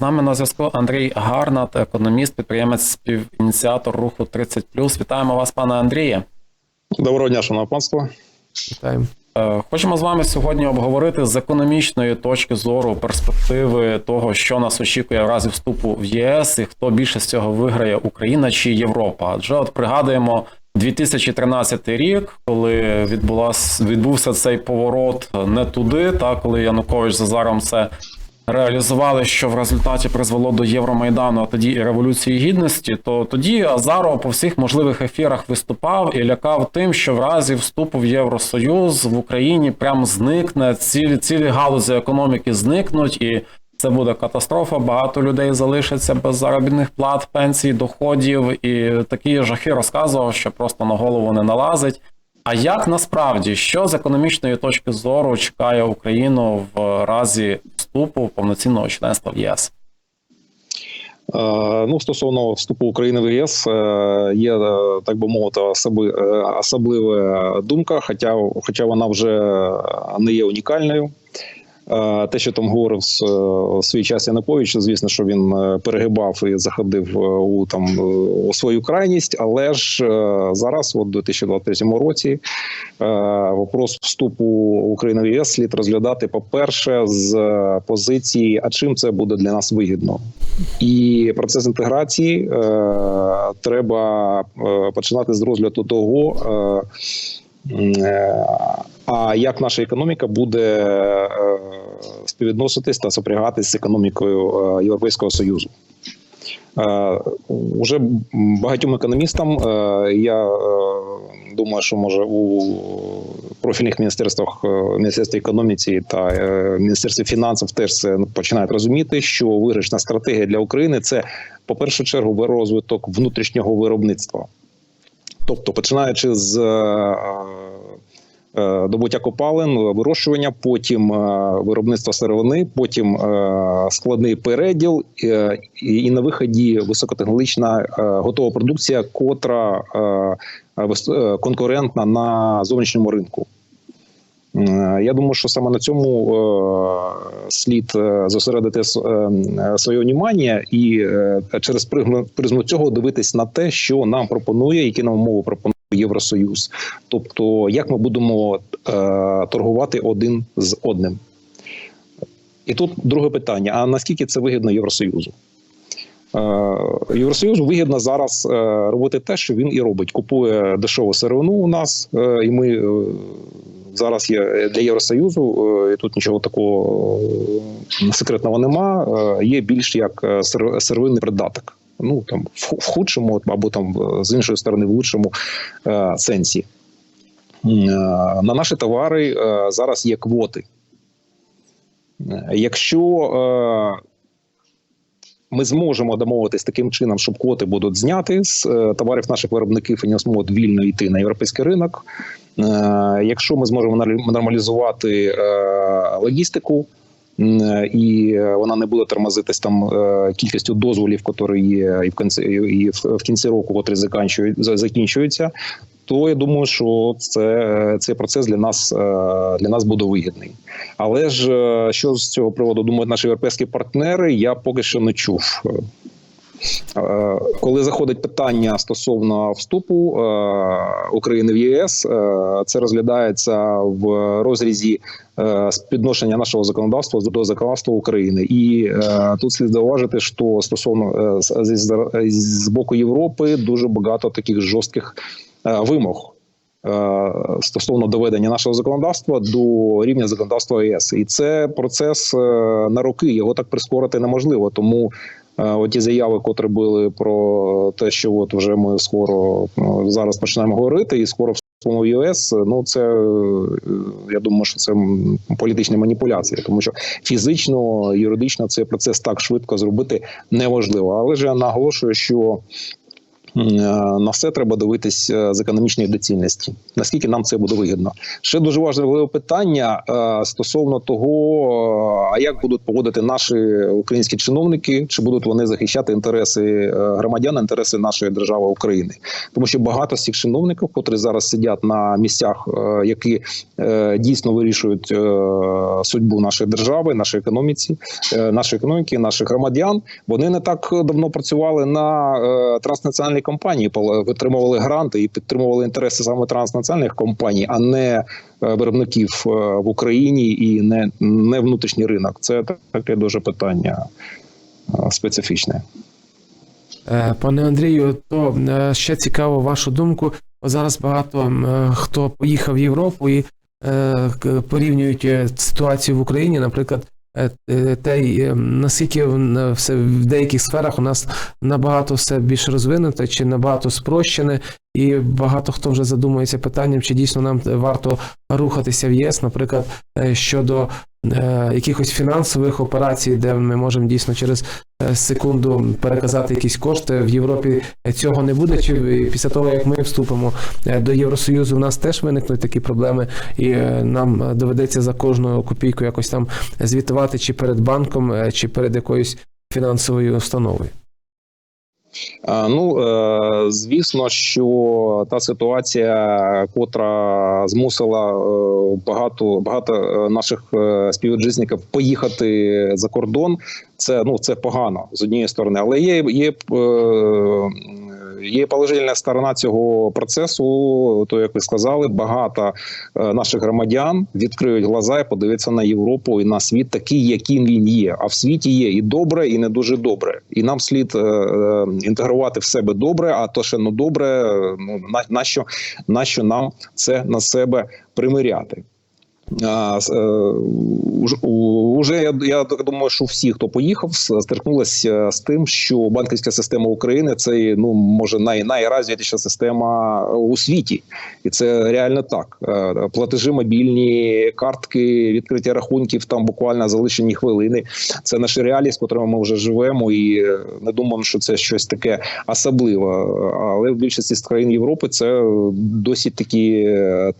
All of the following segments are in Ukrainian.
З нами на зв'язку Андрій Гарнат, економіст, підприємець, співініціатор руху 30+. Вітаємо вас, пане Андріє. Доброго дня, шановне панство. Вітаємо. Е, Хочемо з вами сьогодні обговорити з економічної точки зору перспективи того, що нас очікує в разі вступу в ЄС, і хто більше з цього виграє Україна чи Європа. Адже от пригадуємо 2013 рік, коли відбулась відбувся цей поворот не туди, та коли Янукович з Азаром це реалізували, що в результаті призвело до Євромайдану, а тоді і Революції Гідності, то тоді Азаров по всіх можливих ефірах виступав і лякав тим, що в разі вступу в Євросоюз в Україні прям зникне цілі цілі галузі економіки зникнуть і. Це буде катастрофа. Багато людей залишаться без заробітних плат, пенсій, доходів, і такі жахи розказував, що просто на голову не налазить. А як насправді що з економічної точки зору чекає Україну в разі вступу повноцінного членства в ЄС? Е, Ну, стосовно вступу України в ЄС, е, є е, так би мовити, особлива думка, хоча, хоча вона вже не є унікальною. Те, що там говорив е, свій час Янукович, звісно, що він е, перегибав і заходив е, у там у свою крайність, але ж зараз, от у 2023 році, вопрос вступу України в ЄС слід розглядати, по-перше, з е, позиції, а чим це буде для нас вигідно, і процес інтеграції треба починати з розгляду того. А як наша економіка буде е, співвідноситись та сопрягатись з економікою е, Європейського Союзу? Е, Уже багатьом економістам я думаю, що може у профільних міністерствах Міністерстві економіці та Міністерстві фінансів теж це починають розуміти, що виграшна стратегія для України це по першу чергу розвиток внутрішнього виробництва. Тобто, починаючи з добуття копалин, вирощування, потім е, виробництво сировини, потім е, складний переділ, е, і на виході високотехнологічна е, готова продукція, котра е, е, конкурентна на зовнішньому ринку. Е, Я думаю, що саме на цьому е, слід е, зосередити е, е, своє внімання і е, через призму цього дивитись на те, що нам пропонує, які нам умови пропонує Євросоюз. Тобто, як ми будемо е, торгувати один з одним. І тут друге питання: а наскільки це вигідно Євросоюзу? Е, Євросоюзу вигідно зараз е, робити те, що він і робить. Купує дешеву сировину у нас, е, і ми зараз є для Євросоюзу, і тут нічого такого секретного нема. Є більш як сировинний придаток. Ну там в худшому або там з іншої сторони в лучшому е, сенсі. Е, На наші товари е, зараз є квоти. Е, Якщо е, ми зможемо домовитись таким чином, щоб квоти будуть зняті з е, товарів наших виробників і не зможуть вільно йти на європейський ринок. Е, Якщо ми зможемо нормалі- нормалізувати е, логістику. М, І вона не буде тормозитись там е, кількістю дозволів, які є, і в кінці і в кінці року, котрі закінчують за- закінчуються. То я думаю, що це цей процес для нас е, для нас буде вигідний. Але ж е, що з цього приводу думають наші європейські партнери, я поки що не чув. Е, Коли заходить питання стосовно вступу е, України в ЄС, е, це розглядається в розрізі співвідношення нашого законодавства до законодавства України. І тут слід зауважити, що стосовно з, боку Європи дуже багато таких жорстких вимог. Стосовно доведення нашого законодавства до рівня законодавства ЄС, і це процес на роки. Його так прискорити неможливо. Тому оті заяви, котрі були про те, що от вже ми скоро ну, зараз почнемо говорити, і скоро в ЄС. Ну це я думаю, що це політична політичні маніпуляції, тому що фізично, юридично цей процес так швидко зробити неможливо. Але ж я наголошую, що На все треба дивитись е, з економічної доцільності. Наскільки нам це буде вигідно? Ще дуже важливе питання е, стосовно того, е, а як будуть поводити наші українські чиновники, чи будуть вони захищати інтереси е, громадян, інтереси нашої держави України, тому що багато з цих чиновників, котрі зараз сидять на місцях, е, які е, дійсно вирішують е, судьбу нашої держави, нашої економіці, е, нашої економіки, наших громадян, вони не так давно працювали на е, транснаціональній компанії, витримували гранти і підтримували інтереси саме транснаціональних компаній, а не е, виробників е, в Україні і не, не внутрішній ринок. Це таке дуже питання е, специфічне. Е, Пане Андрію, то е, ще цікаво вашу думку. Зараз багато е, хто поїхав в Європу і е, порівнюють е, ситуацію в Україні, наприклад, е, е, те, й, е, наскільки все в деяких сферах у нас набагато все більш розвинуте чи набагато спрощене, і багато хто вже задумується питанням, чи дійсно нам варто рухатися в ЄС, наприклад, е, щодо е, якихось фінансових операцій, де ми можемо дійсно через е, секунду переказати якісь кошти в Європі. Цього не буде. Чи після того як ми вступимо е, до Євросоюзу, в нас теж виникнуть такі проблеми, і е, нам е, доведеться за кожну копійку якось там звітувати чи перед банком, е, чи перед якоюсь фінансовою установою. А, Ну е, звісно, що та ситуація, котра змусила е, багато багато е, наших е, співвітчизників поїхати за кордон, це ну це погано з однієї сторони, але є є. Є положительна сторона цього процесу, то як ви сказали, багато е, наших громадян відкриють глаза і подивляться на Європу і на світ такий, яким він є. А в світі є і добре, і не дуже добре. І нам слід е, е, інтегрувати в себе добре, а то ще не добре. Ну на, нащо, нащо нам це на себе примиряти? Е, Уже я, думаю, що всі, хто поїхав, стикнулися з тим, що банківська система України це ну може най, найрозвитіша система у світі, і це реально так. Е, Платежі мобільні, картки, відкриття рахунків там буквально за лишені хвилини. Це наші реалії, з котрими ми вже живемо, і е, не думаємо, що це щось таке особливе. Але в більшості з країн Європи це досить е,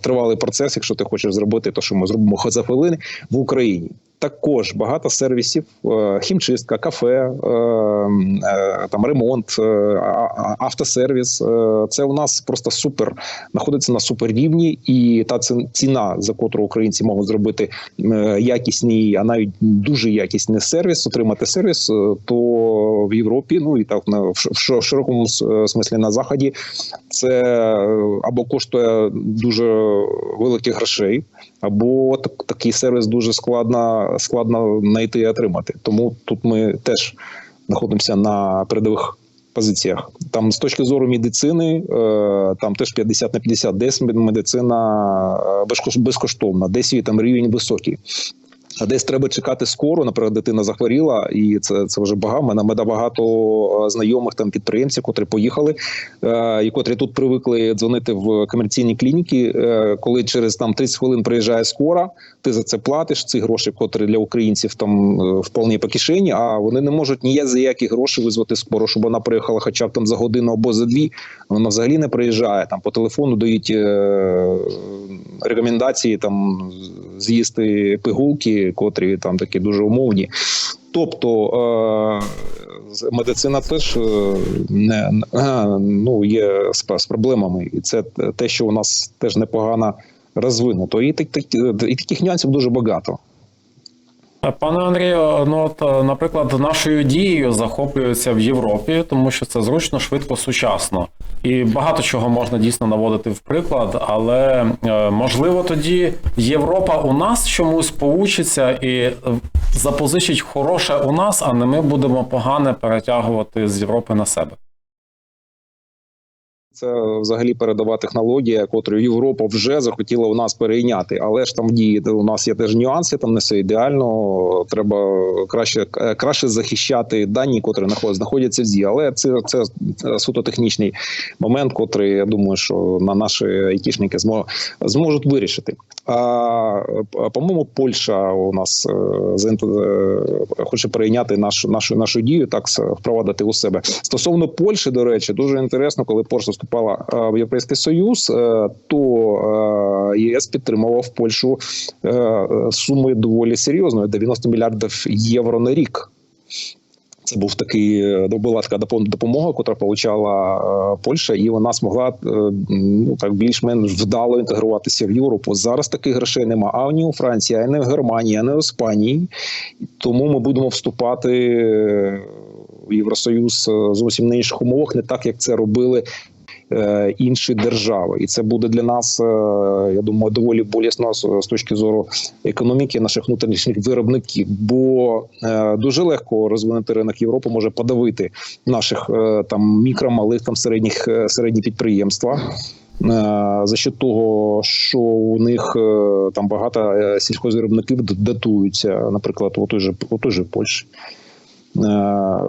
тривалий процес. Якщо ти хочеш зробити те, що ми зробимо за хвилини в Україні. Також багато сервісів, е, хімчистка, кафе, е, е, там ремонт, автосервіс. Це у нас просто супер знаходиться на суперрівні, і та ці- ціна, за котру українці можуть зробити якісний, а навіть дуже якісний сервіс, отримати сервіс, то в Європі, ну і так на в широкому смислі на заході, це або коштує дуже великих грошей, або так, такий сервіс дуже складно складно знайти і отримати. Тому тут ми теж знаходимося на передових позиціях. Там з точки зору медицини, е, там теж 50 на 50, десь медицина е, безкоштовна, десь її там рівень високий. А десь треба чекати скоро. Наприклад, дитина захворіла, і це, це вже багато. Мене мене багато знайомих там підприємців, котрі поїхали, е, і котрі тут привикли дзвонити в комерційні клініки. Е, коли через там 30 хвилин приїжджає скора, ти за це платиш. Ці гроші, котрі для українців там е, вполне по кишені, а вони не можуть ніяк за які гроші визвати скору, щоб вона приїхала хоча б там за годину або за дві. Вона взагалі не приїжджає. Там по телефону дають е, рекомендації там з'їсти пигулки, котрі там такі дуже умовні. Тобто е, медицина теж е, не е, ну є з, проблемами, і це те, що у нас теж непогано розвинуто. І, і таких нюансів дуже багато. Пане Андрію, ну от, наприклад, нашою дією захоплюються в Європі, тому що це зручно, швидко, сучасно. І багато чого можна дійсно наводити в приклад, але е, можливо тоді Європа у нас чомусь поучиться і запозичить хороше у нас, а не ми будемо погане перетягувати з Європи на себе. Це взагалі передова технологія, котру Європа вже захотіла у нас перейняти. Але ж там дії у нас є теж нюанси, там не все ідеально. Треба краще краще захищати дані, котрі наход- знаходяться в ЗІ. Але це, це суто технічний момент, котрий я думаю, що на наші айтішники змо- зможуть вирішити. По-моєму, Польща у нас е, е, хоче перейняти нашу нашу нашу дію, так впровадити у себе. Стосовно Польщі, до речі, дуже інтересно, коли Польща вступала е, в Європейський Союз, то єС підтримував Польщу суми доволі серйозною 90 мільярдів євро на рік. Це був такий е, була така допомога, яку получала е, Польща, і вона змогла е, ну так більш-менш вдало інтегруватися в Європу. Зараз таких грошей нема ані у Франції, ані в Германії, ані в Іспанії. Тому ми будемо вступати Євросоюз зовсім на інших умовах, не так як це робили. Е, Інші держави, і це буде для нас, е, я думаю, доволі болісно з точки зору економіки наших внутрішніх виробників. Бо е, дуже легко розвинути ринок Європи може подавити наших там мікро, малих там середніх середні підприємства. За що того, що у них там багато сільхозвиробників датуються, наприклад, у той же у той же Польщі. Е,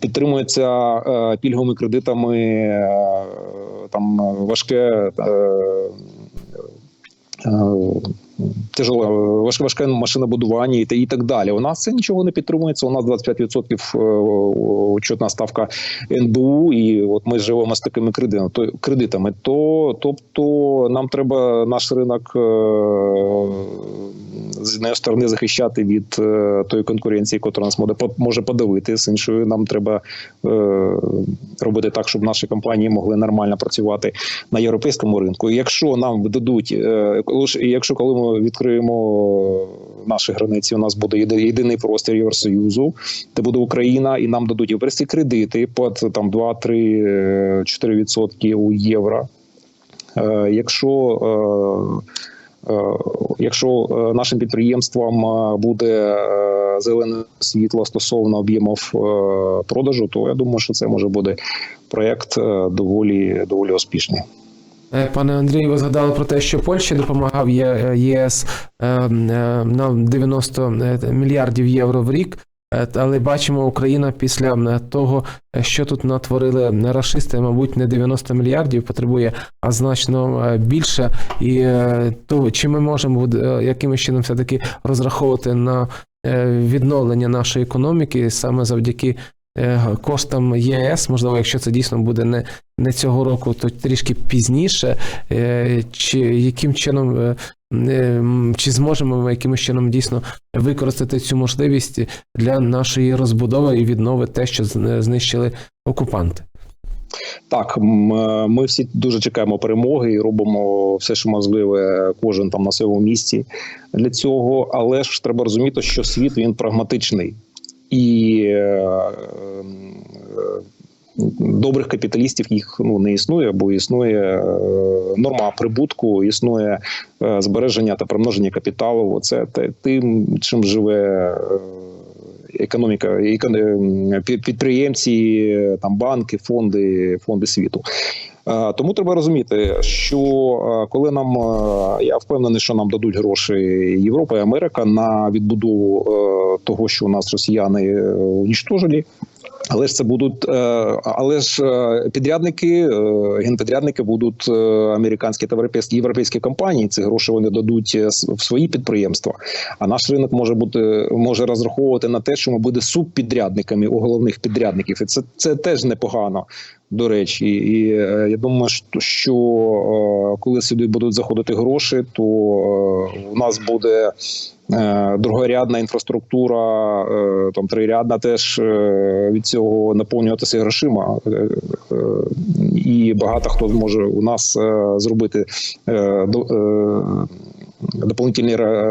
Підтримується е, пільговими кредитами е, там важке тяжеле важке важке машинобудування і, і так далі. У нас це нічого не підтримується. У нас 25% е, учетна ставка НБУ, і от ми живемо з такими кредитами. То кредитами. То тобто нам треба наш ринок з однієї сторони захищати від е, тої конкуренції, яка нас може по- може подавити. З іншої нам треба е, робити так, щоб наші компанії могли нормально працювати на європейському ринку. Якщо нам дадуть, е, якщо коли ми відкриємо наші границі, у нас буде єдиний простір Євросоюзу, де буде Україна, і нам дадуть європейські кредити під там 2, 3, е, 4 відсотки у євро. Якщо Якщо е, нашим підприємствам е, буде е, зелене світло стосовно об'ємів е, продажу, то я думаю, що це може бути проєкт е, доволі доволі успішний. Е, Пане Андрію, ви згадали про те, що Польщі допомагав е, ЄС е, е, на 90 мільярдів євро в рік. Е, Але бачимо, Україна після е, того, е, що тут натворили рашисти, мабуть, не 90 мільярдів потребує, а значно більше. І то чи ми можемо якимось чином все-таки розраховувати на відновлення нашої економіки саме завдяки коштам ЄС, можливо, якщо це дійсно буде не не цього року, то трішки пізніше. Чи яким чином чи зможемо ми якимось чином дійсно використати цю можливість для нашої розбудови і віднови те, що знищили окупанти? Так, ми всі дуже чекаємо перемоги і робимо все, що можливе, кожен там на своєму місці для цього. Але ж треба розуміти, що світ він прагматичний і е, добрих капіталістів їх ну не існує, бо існує е, норма прибутку, існує е, збереження та примноження капіталу. Це те тим, чим живе. е, Економіка, екон- підприємці, там банки, фонди, фонди світу. Тому треба розуміти, що коли нам я впевнений, що нам дадуть гроші Європа і Америка на відбудову того, що у нас росіяни унічтожили. Але ж це будуть, е, але ж е, підрядники, е, генпідрядники будуть американські та європейські європейські компанії. Ці гроші вони дадуть в свої підприємства. А наш ринок може бути може розраховувати на те, що ми буде субпідрядниками у головних підрядників, і це, це теж непогано. До речі, і я думаю, що, коли сюди будуть заходити гроші, то у нас буде другорядна інфраструктура, е, там трирядна теж е, від цього наповнюватися грошима. Е, е, І багато хто зможе у нас е, зробити е, до- е,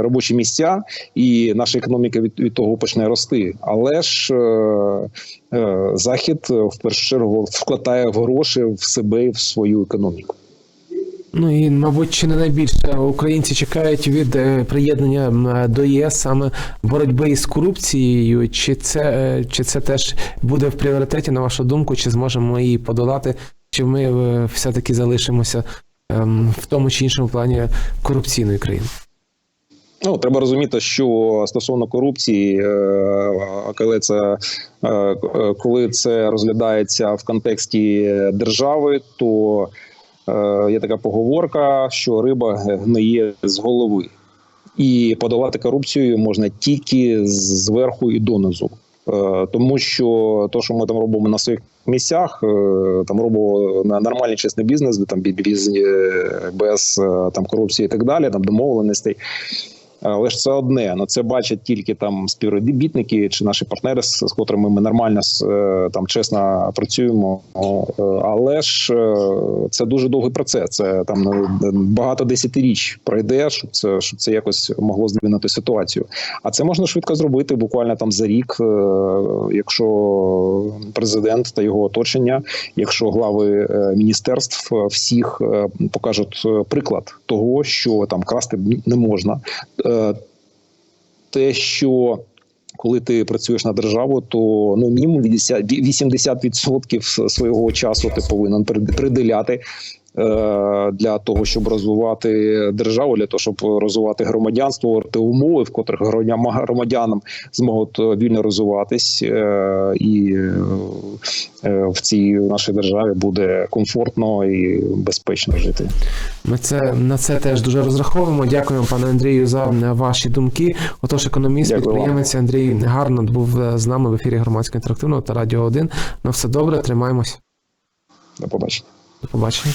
робочі місця, і наша економіка від, від того почне рости. Але ж е, е, захід е, в першу чергу вкладає гроші в себе і в свою економіку. Ну і, мабуть, чи не найбільше українці чекають від е, приєднання до ЄС саме боротьби із корупцією, чи це, е, чи це теж буде в пріоритеті, на вашу думку, чи зможемо її подолати? Чи ми е, все-таки залишимося ем, в тому чи іншому плані корупційною країною? Ну, треба розуміти, що стосовно корупції, коли це, коли це розглядається в контексті держави, то є така поговорка, що риба гниє з голови, і подолати корупцію можна тільки зверху і донизу. Е, Тому що то, що ми там робимо на своїх місцях, е, там робимо на нормальний чесний бізнес, де там без, е, е, там корупції і так далі, там домовленостей. Але ж це одне. Ну це бачать тільки там співробітники чи наші партнери, з, котрими ми нормально е, там чесно працюємо. Е, Але ж е, це дуже довгий процес. Це там е, багато десятиріч пройде, щоб це щоб це якось могло здвинути ситуацію. А це можна швидко зробити буквально там за рік, е, якщо президент та його оточення, якщо глави е, міністерств е, всіх е, покажуть е, приклад того, що там красти не можна. Е, те, що коли ти працюєш на державу, то ну мінімум 80 80% свого часу ти повинен прид- приділяти. Е, Для того щоб розвивати державу, для того, щоб розвивати громадянство, створити умови, в котрих громадянам зможуть е, вільно розвиватись, е, і в цій нашій державі буде комфортно і безпечно жити. Ми це на це теж дуже розраховуємо. Дякуємо, пане Андрію, за ваші думки. Отож, економіст, Дякую вам. Андрій Гарнат був з нами в ефірі громадського інтерактивного та радіо 1. На все добре, тримаємось. До побачення. До побачення.